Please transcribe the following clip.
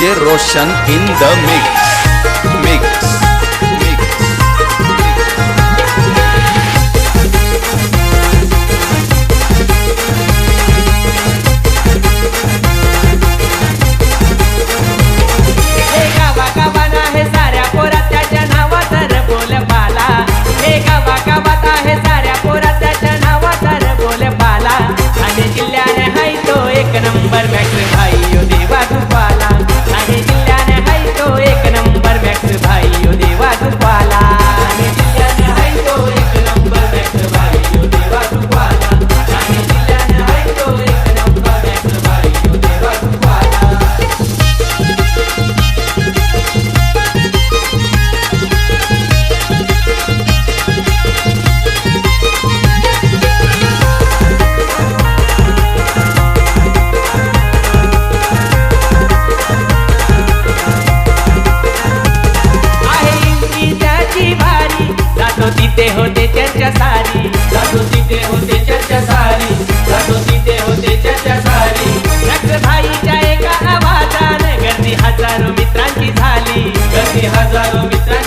DJ Roshan in the mix. तिथे होते चर्चा सारी. लाडू तिथे होते चर्चा सारी. लाडू तिथे होते चर्चा सारी. रक्तभाईच्या एका आवाजाने गर्दी हजारो मित्रांची झाली. गर्दी हजारो मित्रांची